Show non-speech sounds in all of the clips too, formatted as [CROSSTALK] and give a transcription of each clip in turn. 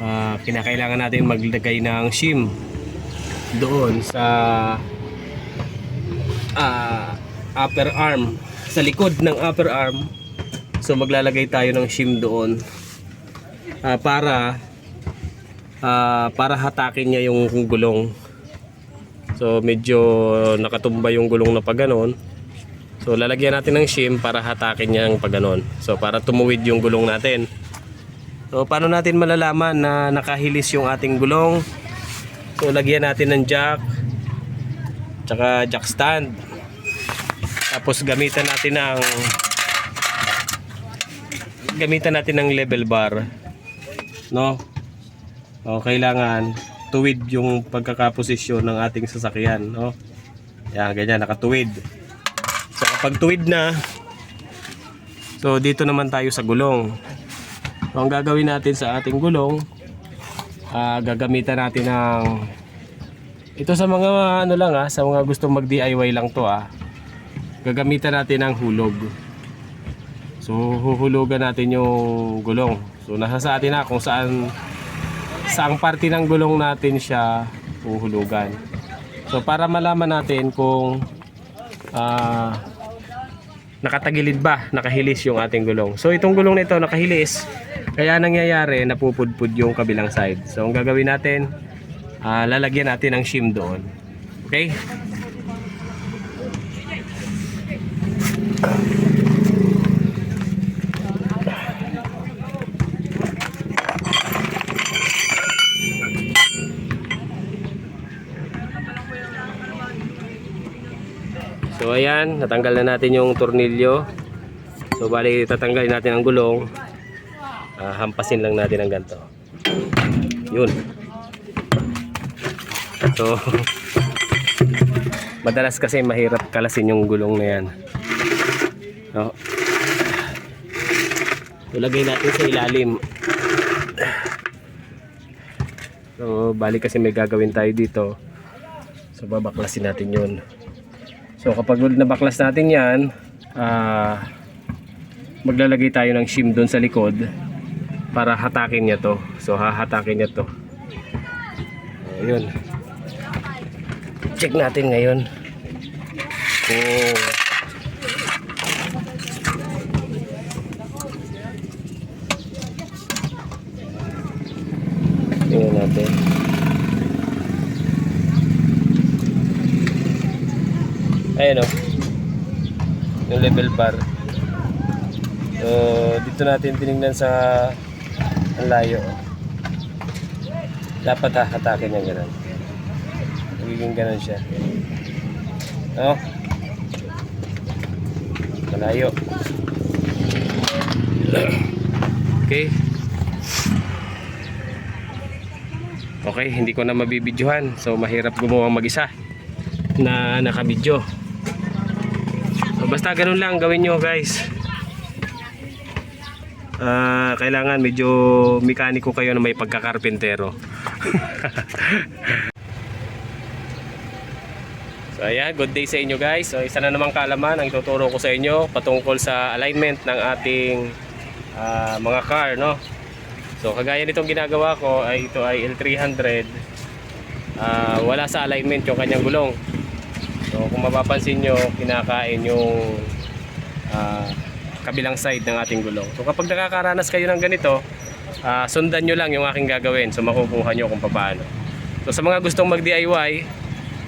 ah, kinakailangan natin maglagay ng shim doon sa ah, upper arm. Sa likod ng upper arm. So maglalagay tayo ng shim doon. Ah, para ah, para hatakin niya yung gulong. So medyo nakatumba yung gulong na pag so lalagyan natin ng shim para hatakin niya yung pag so para tumuwid yung gulong natin so paano natin malalaman na nakahilis yung ating gulong? So lagyan natin ng jack tsaka jack stand. Tapos gamitan natin ng gamitan natin ng level bar no? O kailangan tuwid yung pagkakaposisyon ng ating sasakyan no? Yan ganyan nakatuwid. So kapag tuwid na so dito naman tayo sa gulong so ang gagawin natin sa ating gulong ah, gagamitan natin ng ito sa mga ano lang ah sa mga gustong mag DIY lang to ah. Gagamitan natin ng hulog. So huhulugan natin yung gulong. So nasa sa atin na kung saan saang parte ng gulong natin siya huhulugan. So para malaman natin kung ah nakatagilid ba nakahilis yung ating gulong. So itong gulong nito nakahilis kaya nangyayari napupudpud yung kabilang side so ang gagawin natin ah, lalagyan natin ng shim doon okay So ayan, natanggal na natin yung tornilyo. So bali tatanggalin natin ang gulong. Ah, hampasin lang natin ang ganito. Yun. So [LAUGHS] madalas kasi mahirap kalasin yung gulong na yan. No. So lagay natin sa ilalim. So bali kasi may gagawin tayo dito. So babaklasin natin yun. So kapag nabaklas natin yan, ah maglalagay tayo ng shim doon sa likod para hatakin niya to. So hahatakin niya to. Ayun. Check natin ngayon. Kung Tingnan natin. Ayan o. Yung level bar. So, dito natin tinignan sa ang layo. oh. Dapat hahatakin niya ganun. Magiging ganun siya. No? Malayo. Okay. Okay, hindi ko na mabibidyohan. So, mahirap gumawa mag-isa na nakabidyo. So, basta ganun lang gawin nyo guys. Ah, kailangan medyo mekaniko kayo na may pagkakarpentero. [LAUGHS] so ayan, good day sa inyo guys. So isa na namang kaalaman ang ituturo ko sa inyo patungkol sa alignment ng ating ah, mga car, no? So kagaya nitong ginagawa ko ay ito ay L300. Ah, wala sa alignment yung kanyang gulong. So kung mapapansin nyo, kinakain yung ah, kabilang side ng ating gulong. So kapag nakakaranas kayo ng ganito, ah, sundan nyo lang yung aking gagawin. So makukuha nyo kung paano. So sa mga gustong mag-DIY,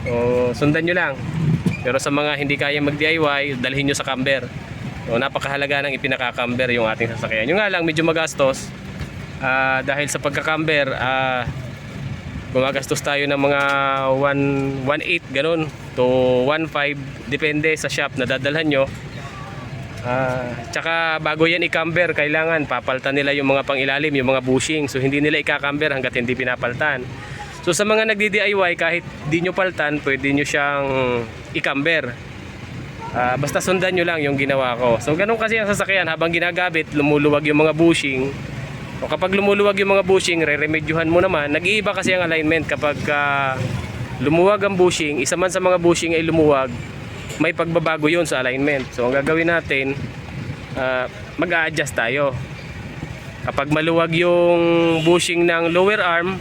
so, sundan nyo lang. Pero sa mga hindi kaya mag-DIY, dalhin nyo sa camber. So napakahalaga ng ipinaka-camber yung ating sasakyan. Yung nga lang, medyo magastos. Ah, dahil sa pagka-camber, ah, gumagastos tayo ng mga 1 1.8 ganun to 1.5 depende sa shop na dadalhan nyo Ah, tsaka bago yan i-camber, kailangan papaltan nila yung mga pangilalim, yung mga bushing. So hindi nila i-camber hanggat hindi pinapaltan. So sa mga nagdi-DIY, kahit di nyo paltan, pwede nyo siyang i-camber. Ah, basta sundan nyo lang yung ginawa ko. So ganun kasi ang sasakyan, habang ginagamit, lumuluwag yung mga bushing. O kapag lumuluwag yung mga bushing, re-remedyohan mo naman. Nag-iiba kasi ang alignment kapag ah, lumuwag ang bushing, isa man sa mga bushing ay lumuwag, may pagbabago yun sa alignment. So ang gagawin natin, ah, mag-a-adjust tayo. Kapag maluwag yung bushing ng lower arm,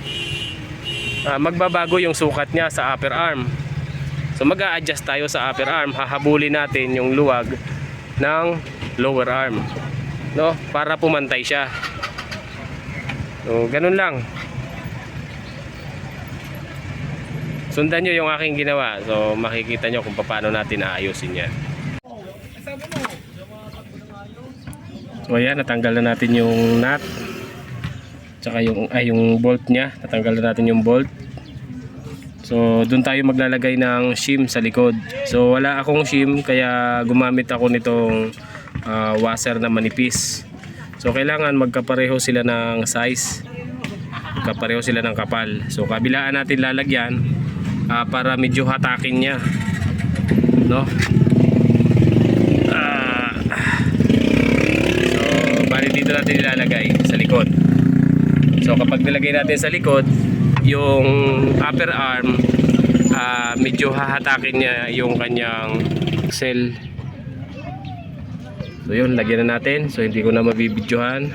ah, magbabago yung sukat niya sa upper arm. So mag adjust tayo sa upper arm, hahabulin natin yung luwag ng lower arm. No? Para pumantay siya. So ganun lang. Sundan nyo yung aking ginawa. So makikita nyo kung paano natin aayusin yan. So ayan, natanggal na natin yung nut. Tsaka yung, ay, yung bolt niya. Natanggal na natin yung bolt. So doon tayo maglalagay ng shim sa likod. So wala akong shim kaya gumamit ako nitong ah, washer na manipis. So kailangan magkapareho sila ng size. Magkapareho sila ng kapal. So kabilaan natin lalagyan ah, para medyo hatakin niya. No? Ah, so bali dito natin ilalagay sa likod. So kapag nilagay natin sa likod, yung upper arm ah, medyo hahatakin niya yung kanyang cell. So yun, lagyan na natin. So hindi ko na mabibidyohan.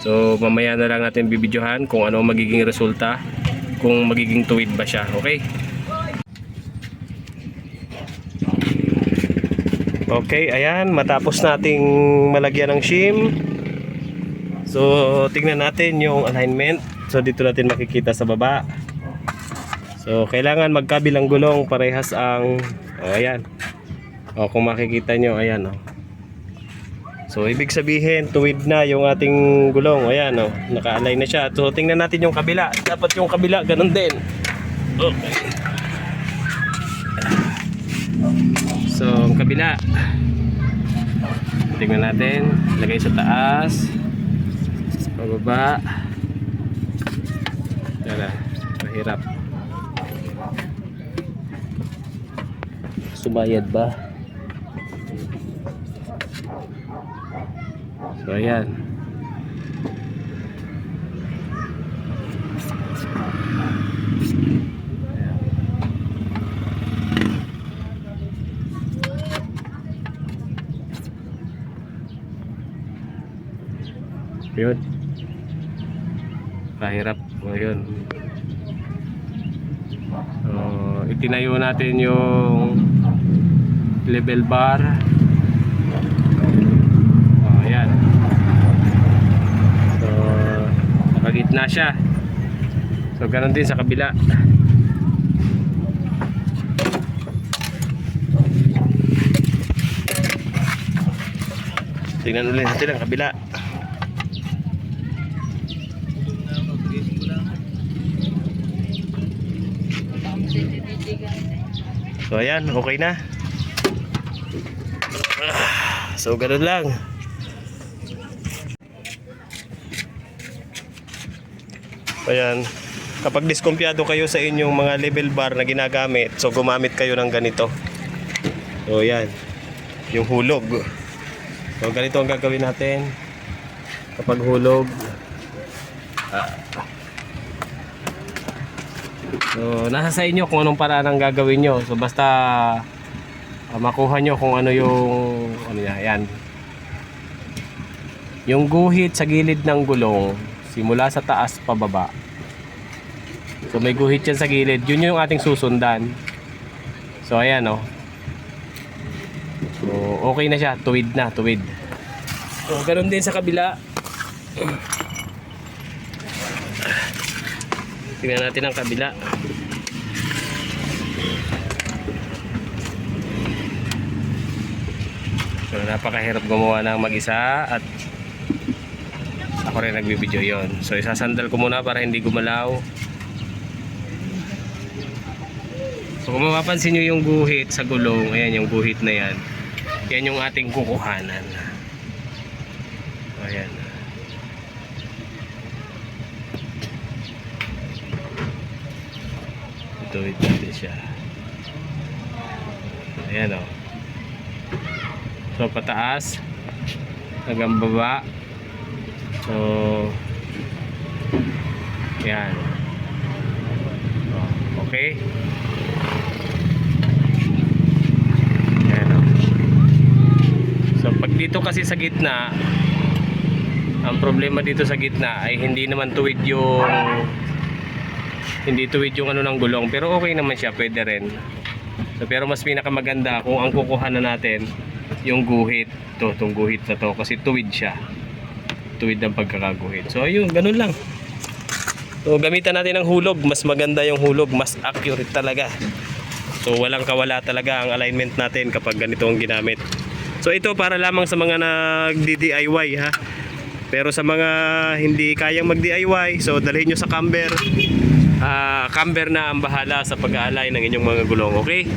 So mamaya na lang natin bibidyohan kung ano magiging resulta. Kung magiging tuwid ba siya. Okay? Okay, ayan. Matapos nating malagyan ng shim. So, tingnan natin yung alignment. So, dito natin makikita sa baba. So, kailangan magkabilang gulong parehas ang oh, ayan. O, kung makikita nyo, ayan oh. So, ibig sabihin, tuwid na yung ating gulong. Ayan oh, naka-align na siya. So, tingnan natin yung kabila. Dapat yung kabila, ganun din. Okay. Kabila. Tingnan natin. Lagay sa taas. Pababa. Tara, mahirap. Subayad ba? So, ayan. Yun. Kahirap. O yun. So, itinayo natin yung level bar. O, ayan. So, nakagitna siya. So, ganun din sa kabila. Tingnan ulit natin ang kabila. So ayan, okay na. Ah, So ganun lang. Ayan. Kapag diskumpiyado kayo sa inyong mga level bar na ginagamit, so gumamit kayo ng ganito. So yan. Yung hulog. So ganito ang gagawin natin. Kapag hulog, ah, So, nasa sa inyo kung anong paraan ang gagawin nyo. So, basta ah, makuha nyo kung ano yung ano niya, yan. Yung guhit sa gilid ng gulong, simula sa taas pababa. So, may guhit yan sa gilid. Yun yung ating susundan. So, ayan, oh. So, okay na siya. Tuwid na, tuwid. So, ganun din sa kabila. Tingnan natin ang kabila. So, napakahirap gumawa ng mag-isa at ako rin nagbibideo yon. So, isasandal ko muna para hindi gumalaw. So, kung mapapansin nyo yung guhit sa gulong, ayan yung guhit na yan. Yan yung ating kukuhanan. Ayan. Ituwid natin siya. Ayan o. So, pataas. Hanggang baba. So, ayan. O, Okay. Ayan o. So, pag dito kasi sa gitna, Ang problema dito sa gitna ay hindi naman tuwid yung hindi tuwid yung ano ng gulong pero okay naman siya, pwede rin. So, pero mas pinakamaganda kung ang kukuha na natin yung guhit. To, tong guhit na to kasi tuwid siya. Tuwid ng pagkakaguhit. So ayun, ganun lang. So gamitan natin ng hulog, mas maganda yung hulog, mas accurate talaga. So walang kawala talaga ang alignment natin kapag ganito ang ginamit. So ito para lamang sa mga nagdi-DIY ha. Pero sa mga hindi kayang mag-DIY, so dalhin nyo sa camber. Ah, camber na ang bahala sa pag-aalay ng inyong mga gulong, okay?